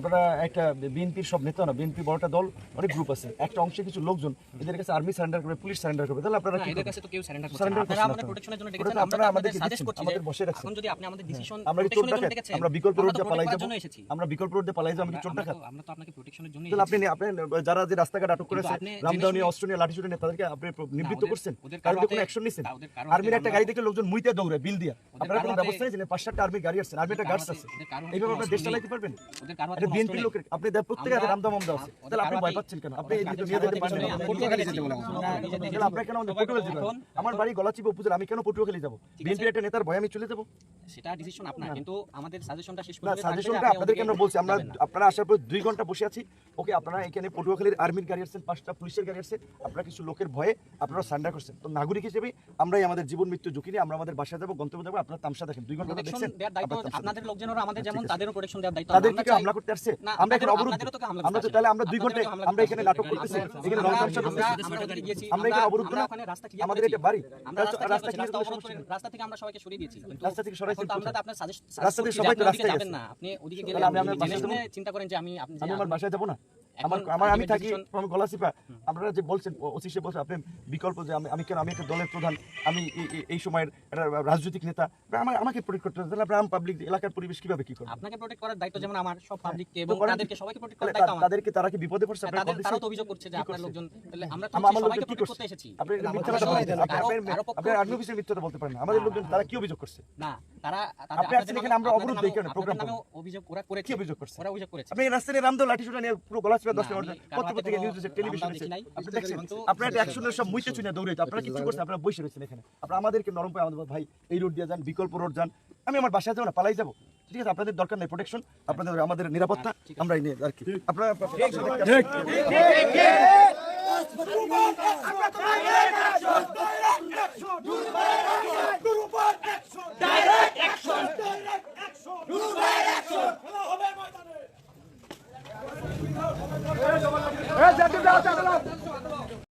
আপনারা একটা বিএনপির সব নেতা না বিএনপি বড়টা দল অনেক গ্রুপ আছে। একটা অংশে কিছু লোকজন এদের কাছে আর্মি সারেন্ডার করবে পুলিশ সারেন্ডার করবে তাহলে আপনারা এদের কাছে তো কেউ সারেন্ডার করছে না। আপনারা আমাদের প্রোটেকশনের জন্য ডেকেছেন আমরা আমাদেরকে সাজেস্ট করছি আমাদের বসে রাখছেন। এখন যদি আপনি আমাদের ডিসিশন আমরা কি চোর ডাকাত? আমরা বিকল্প রোড দিয়ে পালাই যাব। আমরা বিকল্প রোড দিয়ে পালাই যাব আমি কি চোর ডাকাত আমরা তো আপনাকে প্রোটেকশনের জন্য তাহলে আপনি আপনি যারা যে রাস্তাঘাট আটক করেছে রামদাউনি শুনে- অস্ট্রেলিয়া লাঠিচুরি নিয়ে তাদেরকে আপনি নিবৃত্ত করছেন। কারণ কোনো অ্যাকশন নিছেন আর্মির একটা গাড়ি দেখে লোকজন মুইতে দৌড়ে বিল দিয়া। আপনারা কোনো ব্যবস্থা নেই পাঁচ সাতটা আর্মি গাড়ি আসছে আর্মি একটা গার্ডস আছে। এইভাবে আপনার অস্ত্র দেশ নেই। চালাইতে পারবেন? বিএনপি লোকের আপনি প্রত্যেকে আছে। তাহলে আপনি ভয় পাচ্ছেন কেন? আপনি আপনার কেন আমাদের পটুয়াখালী যেতে আমার বাড়ি গলাচিপা উপজেলা আমি কেন পটুয়াখালী যাব? বিএনপি একটা নেতার ভয় আমি চলে যাব? সেটা ডিসিশন আপনার। কিন্তু আমাদের সাজেশনটা শেষ পর্যন্ত সাজেশনটা আপনাদেরকে আমরা বলছি? আমরা আপনারা আসার পর দুই ঘণ্টা বসে আছি। ওকে আপনারা এখানে পটুয়াখালীর আর্মির গাড়ি আসছেন পাঁচটা পুলিশের গাড়ি আসছে। আপনারা কিছু লোকের ভয়ে আপনারা সান্ডার করছেন। তো নাগরিক হিসেবে আমরাই আমাদের জীবন মৃত্যু ঝুঁকি নিয়ে আমরা আমাদের বাসায় যাব গন্তব্য যাব। আপনারা তামসা দেখেন। দুই ঘণ্টা দেখছেন আপনাদের লোকজনেরও আমাদের যেমন তাদেরও প্রোটেকশন দেওয়ার দায়িত্ব। তাদের আমরা থেকে হামলা করতে আসছে। আমরা এখানে হামলা আমরা তো তাহলে আমরা দুই হামলা আমরা এখানে নাটক করতেছি। এখানে টার্ম আমরা- এখানে clear আমাদের এটা বাড়ি। রাস্তা অবরোধ থেকে আমরা সবাইকে সরিয়ে দিয়েছি। রাস্তা থেকে তো আমরা তো আপনার সাজেস্ট রাস্তা থেকে সবাই তো রাস্তায় যাবেন না। আপনি ওদিকে গেলে আমি আপনি বাসায় চিন্তা করেন যে আমি আপনি আমি আমার বাসায় যাব না? আমার আমার আমি থাকি আমি আপনারা যে বলছেন ওসি সে বলছে আপনি বিকল্প যে আমি আমি কেন আমি একটা দলের প্রধান আমি এই- সময়ের রাজনৈতিক নেতা। আমার আমাকে প্রোটেক্ট করতে হবে। তাহলে আম পাবলিক এলাকার পরিবেশ কীভাবে কি করবেন আপনাকে প্রোটেক্ট করার দায়িত্ব যেমন আমার সব পাবলিককে এবং তাদেরকে সবাইকে প্রোটেক্ট করার দায়িত্ব আমার। তাদেরকে তারা কি বিপদে পড়ছে? আপনারা তাদের কল তারাও তো অভিযোগ করছে যে আপনার লোকজন তাহলে আমরা তো সবাইকে প্রোটেক্ট করতে এসেছি। আপনি মিথ্যা কথা বলছেন আপনি আপনার- আপনার আর্মি অফিসের মিথ্যাটা বলতে পারেন আমাদের লোকজন তারা কি অভিযোগ করছে? না। তারা তাদের- আপনি আপনাদের আসছেন নামে- এখানে, আমরা অবরোধ নামেও- এখানে, আপনাদের অভিযোগ ওরা করেছে। কি অভিযোগ করছে? ওরা অভিযোগ করেছে। আপনি রাস্তায় রামদা লাঠি শুনে নিয়ে পুরো গলাচিপা দশ না, মিনিট আমি কারও পত্র হাতে পত্রিকা কোনো নিউজ আছে টেলিভিশন আছে আপনি দেখছেন? কিন্তু- অ্যাকশনের সব মুইতে চুনে দৌড়ে আপনারা কিছু করছেন? আপনারা বসে রয়েছেন এখানে। আপনারা আমাদেরকে নরম পায় আমাদের ভাই এই রোড দিয়ে যান বিকল্প রোড যান। আমি আমার বাসায় যাব না পালাই যাব। ঠিক আছে আপনাদের দরকার নেই প্রোটেকশন আপনাদের আমাদের নিরাপত্তা আমরা এই নিয়ে আর কি। আপনারা